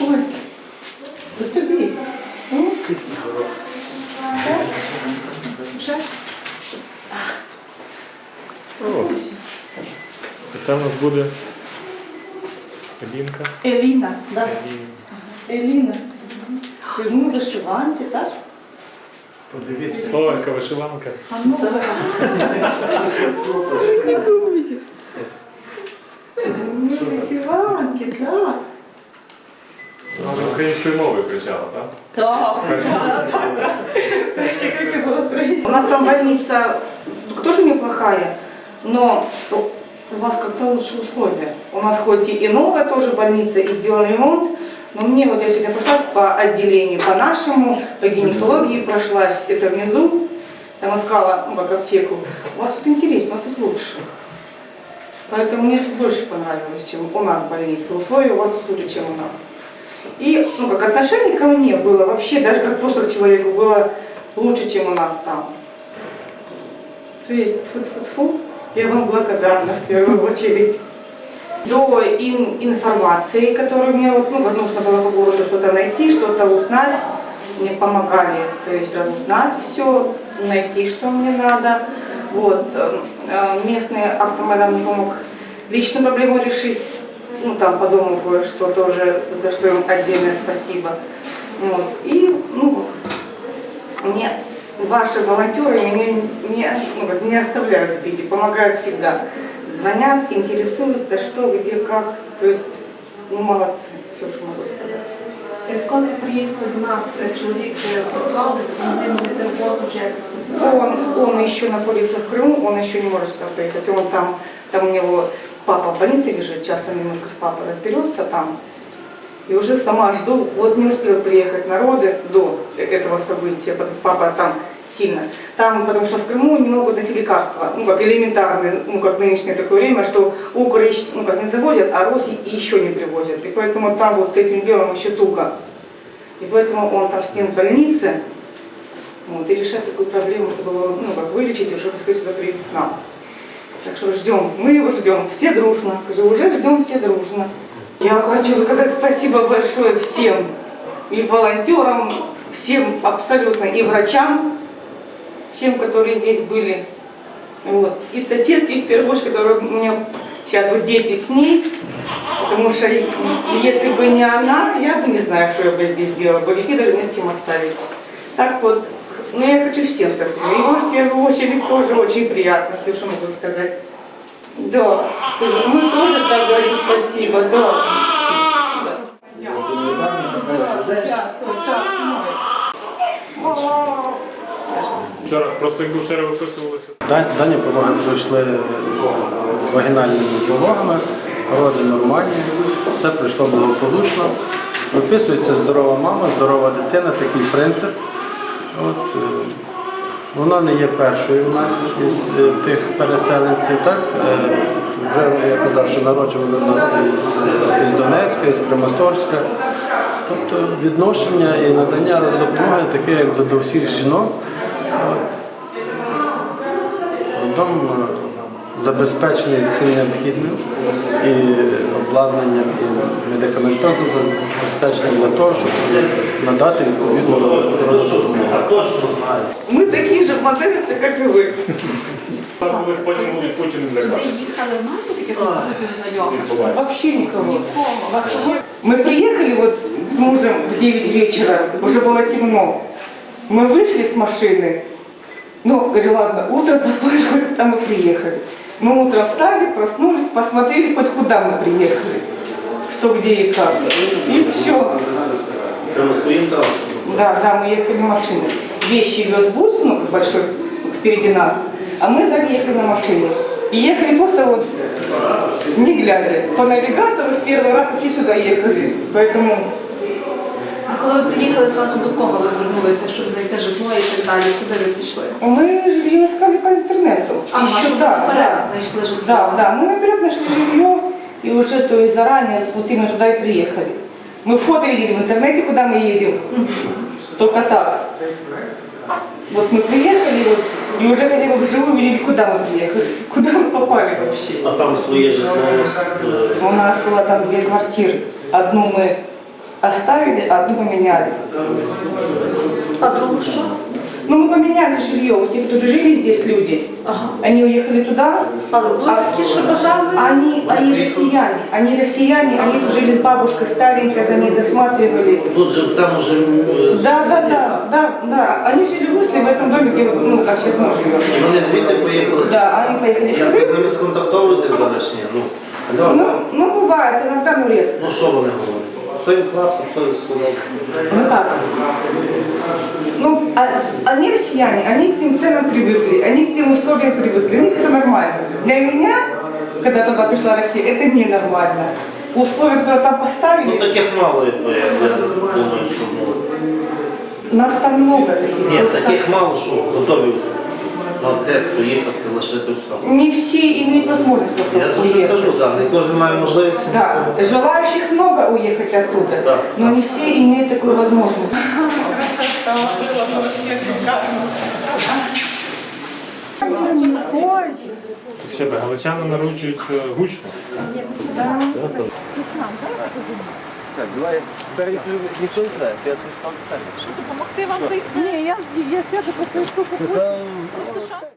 Ой, до тобі. Вже? О, це в нас буде Елінка. Еліна, так. Елін. Еліна. Ну, вишиванці, так? Подивіться. О, яка вишиванка. А ну, давай. українською мовою кричала, так? Так. Было правильно. У нас там больница тоже неплохая, но у вас как-то лучше условия. У нас хоть и новая тоже больница, и сделан ремонт, но мне вот я сегодня прошлась по отделению, по нашему, по гинекологии прошлась, это внизу, там искала, ну, как аптеку. У вас тут интереснее, у вас тут лучше. Поэтому мне тут больше понравилось, чем у нас больница. Условия у вас тут лучше, чем у нас. И, ну, как отношение ко мне было вообще, даже как просто к человеку, было лучше, чем у нас там. То есть, фу я вам благодарна в первую очередь. До ин- информации, которую мне вот, ну, нужно было по городу что-то найти, что-то узнать, мне помогали, то есть разузнать все, найти, что мне надо. Вот, э, э, местный мне помог личную проблему решить, ну там по дому кое-что тоже, за что им отдельное спасибо. Вот, и, ну, мне ваши волонтеры меня не, ну, как, не оставляют в беде, помогают всегда. Звонят, интересуются, что, где, как. То есть, ну, молодцы, все, что могу сказать. Відколи приїхали до нас е, чоловік е, працював, допомогли знайти роботу чи якось стаціонарно? Он, он еще находится в Крыму, он еще не может сюда приехать. И он там, там у него папа в больнице лежит, сейчас он немножко с папой разберется там. И уже сама жду, вот не успел приехать народы до этого события, папа там сильно. Там, потому что в Крыму не могут найти лекарства, ну как элементарные, ну как нынешнее такое время, что Укры ну как не завозят, а Руси еще не привозят. И поэтому там вот с этим делом еще туго. И поэтому он там с ним в больнице, вот, и решать такую проблему, чтобы его, ну, как вылечить, и уже пускай сюда приедет к нам. Так что ждем, мы его ждем, все дружно, скажи, уже ждем все дружно. Я хочу сказать спасибо большое всем, и волонтерам, всем абсолютно, и врачам, всем, которые здесь были. Вот. И соседки, в первую очередь, которые у меня сейчас вот дети с ней, потому что и- и если бы не она, я бы не знаю, что я бы здесь делала, бы детей даже не с кем оставить. Так вот, ну я хочу всем сказать, его в первую очередь тоже очень приятно, все, что могу сказать. Да, мы тоже так говорим спасибо, да. Вчора просто вчора виписувалися. Дані пологи пройшли вагінальними пологами, роди нормальні, все пройшло благополучно. Виписується здорова мама, здорова дитина, такий принцип. От, е, вона не є першою у нас із е, тих переселенців. Так? Е, Вже я казав, що народжували нас із, із Донецька, із Краматорська. Тобто відношення і надання допомоги таке, як до, всіх жінок. От. Дом забезпечений всім необхідним і обладнанням, і медикаментозним забезпеченням для того, щоб надати відповідну допомогу. Мы такие же модерницы, как и вы. Ми потім від Путіна Сюди злякали. їхали, знаєте, таких друзів знайомих? Вообще никого. Вообще. Мы приехали вот с мужем в 9 вечера, уже было темно. Мы вышли с машины. Ну, говорю, ладно, утром посмотрим, там мы приехали. Мы утром встали, проснулись, посмотрели, хоть куда мы приехали. Что, где и как. И все. Да, да, мы ехали машиной. Вещи вез бус, ну, большой, впереди нас, а мы сзади ехали на машине. И ехали просто вот, не глядя. По навигатору в первый раз вообще сюда ехали. Поэтому коли ви приїхали, зразу до кого ви звернулися, щоб знайти житло і так далі? Куди ви пішли? мы жилье искали по интернету. А, Еще, щоб да, наперед да. знайшли житло. Да, да, мы наперед нашли жилье и уже то есть заранее вот именно туда и приехали. Мы фото видели в интернете, куда мы едем. Только так. Вот мы приехали вот, и уже хотя бы вживую видели, куда мы приехали, куда мы попали вообще. А там своє житло. е, У нас было там две квартиры. Одну мы оставили, а одну поменяли. А другу що? Ну, мы поменяли жилье. Вот те, кто жили здесь люди, Ага. они уехали туда, Але були такі, що бажали. Они, они россияне, они россияне, они тут жили с бабушкой старенькой, за ней досматривали. Тут же в цьому ж е, Да, да, да, да, да. Они жили в Исле, в этом доме, где, вот, ну, как сейчас мы живем. і вони звідти поїхали. Да, они поехали в Як ви з Крым. ними сконтактовуєтесь зараз? Ні, ну. алло. Ну, ну, бывает, иногда, ну, редко. Ну що вони говорять? Своїм класом, що ви сказали? Ну, как? Ну, а- они россияне, они к тем ценам привыкли, они к тем условиям привыкли, для них это нормально. Для меня, когда туда пришла Россия, это ненормально. Условия, которые там Ну поставили, таких мало, я думаю, що ну. нас там много таких. Ні, просто таких мало, що готові на адрес поїхати, лишити все. Не все имеют возможность Я просто за що уехать. кажу, да, не кожен має можливість. Да, желающих много уехать оттуда, Да. но не все имеют такую возможность. Себе галичани народжують гучно. допомогти вам зайти. Ні, я, я сяду по